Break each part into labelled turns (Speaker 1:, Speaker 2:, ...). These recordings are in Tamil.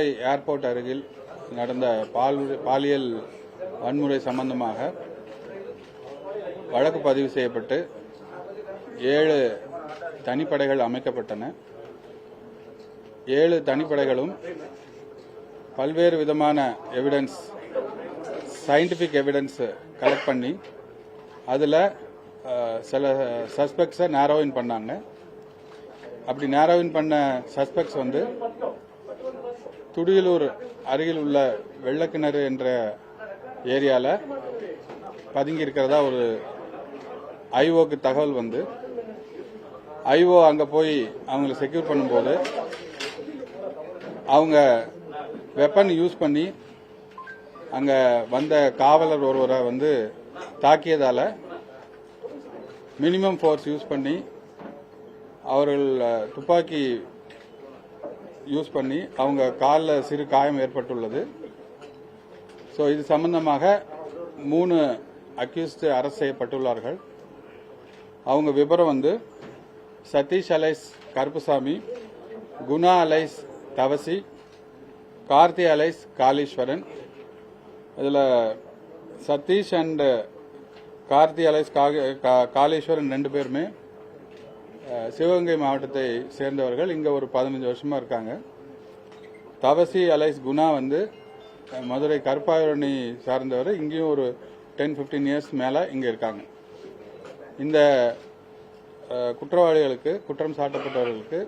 Speaker 1: கோவை ஏர்போர்ட் அருகில் நடந்த பால் பாலியல் வன்முறை சம்பந்தமாக வழக்கு பதிவு செய்யப்பட்டு ஏழு தனிப்படைகள் அமைக்கப்பட்டன. ஏழு தனிப்படைகளும் பல்வேறு விதமான எவிடன்ஸ் சயின்டிஃபிக் எவிடன்ஸ் கலெக்ட் பண்ணி அதில் சில சஸ்பெக்ட்ஸை நேரோவின் பண்ணாங்க. அப்படி நேரோவின் பண்ண சஸ்பெக்ட்ஸ் வந்து துடியலூர் அருகில் உள்ள வெள்ளக்கிணறு என்ற ஏரியாவில் பதுங்கி இருக்கிறதா ஒரு ஐஓக்கு தகவல் வந்து. ஐஓ அங்கே போய் அவங்கள செக்யூர் பண்ணும்போது அவங்க வெப்பன் யூஸ் பண்ணி அங்கே வந்த காவலர் ஒருவரை வந்து தாக்கியதால் மினிமம் ஃபோர்ஸ் யூஸ் பண்ணி அவர்கள் துப்பாக்கி யூஸ் பண்ணி அவங்க காலில் சிறு காயம் ஏற்பட்டுள்ளது. ஸோ இது சம்பந்தமாக மூணு அக்யூஸ்டு அரெஸ்ட் செய்யப்பட்டுள்ளார்கள். அவங்க விபரம் வந்து Satish alias Karuppusamy Guna alias Thavasi Karthi alias Kaleeswaran. இதில் சதீஷ் அண்டு கார்த்தி அலைஸ் கா- காளீஸ்வரன் ரெண்டு பேருமே சிவகங்கை மாவட்டத்தை சேர்ந்தவர்கள் இங்கே ஒரு பதினஞ்சு வருஷமாக இருக்காங்க. தவசி அலைஸ் குணா வந்து மதுரை கருப்பாயூரணி சார்ந்தவர் இங்கேயும் ஒரு டென் 15 இயர்ஸ் மேலே இங்கே இருக்காங்க. இந்த குற்றவாளிகளுக்கு குற்றம் சாட்டப்பட்டவர்களுக்கு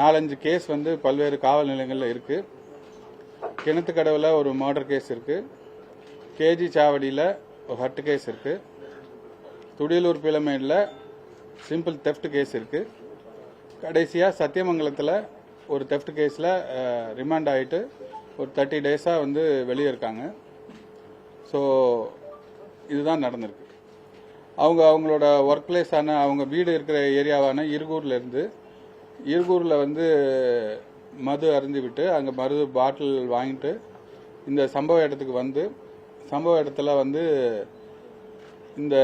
Speaker 1: நாலஞ்சு கேஸ் வந்து பல்வேறு காவல் நிலையங்களில் இருக்கு. கிணத்துக்கடவில் ஒரு மர்டர் கேஸ் இருக்குது கேஜி சாவடியில் ஒரு ஹட்டு கேஸ் இருக்குது துடியலூர் பிளமேடில் சிம்பிள் தெஃப்ட் கேஸ் இருக்கு. கடைசியாக சத்தியமங்கலத்தில் ஒரு தெஃப்ட் கேஸில் ரிமாண்ட் ஆகிட்டு ஒரு தேர்ட்டி டேஸாக வந்து வெளியே இருக்காங்க. ஸோ இதுதான் நடந்திருக்கு. அவங்க அவங்களோட ஒர்க் பிளேஸான அவங்க வீடு இருக்கிற ஏரியாவான இருகூர்லேருந்து இருகூரில் வந்து மது அருந்தி விட்டு அங்கே மருது பாட்டில் வாங்கிட்டு இந்த சம்பவ இடத்துக்கு வந்து சம்பவ இடத்துல வந்து இந்த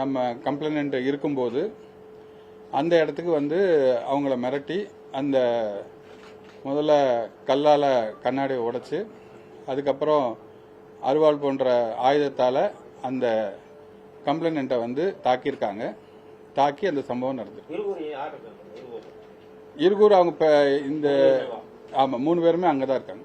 Speaker 1: நம்ம கம்ப்ளைண்ட் இருக்கும்போது அந்த இடத்துக்கு வந்து அவங்கள மிரட்டி அந்த முதல்ல கல்லால் கண்ணாடியை உடைச்சு அதுக்கப்புறம் அருவாள் போன்ற ஆயுதத்தால் அந்த கம்ப்ளைண்ட்டை வந்து தாக்கியிருக்காங்க. தாக்கி அந்த சம்பவம் நடந்தது
Speaker 2: இருவரும்
Speaker 1: இருகூர் அவங்க இப்போ இந்த ஆமாம் மூணு பேருமே அங்கே தான் இருக்காங்க.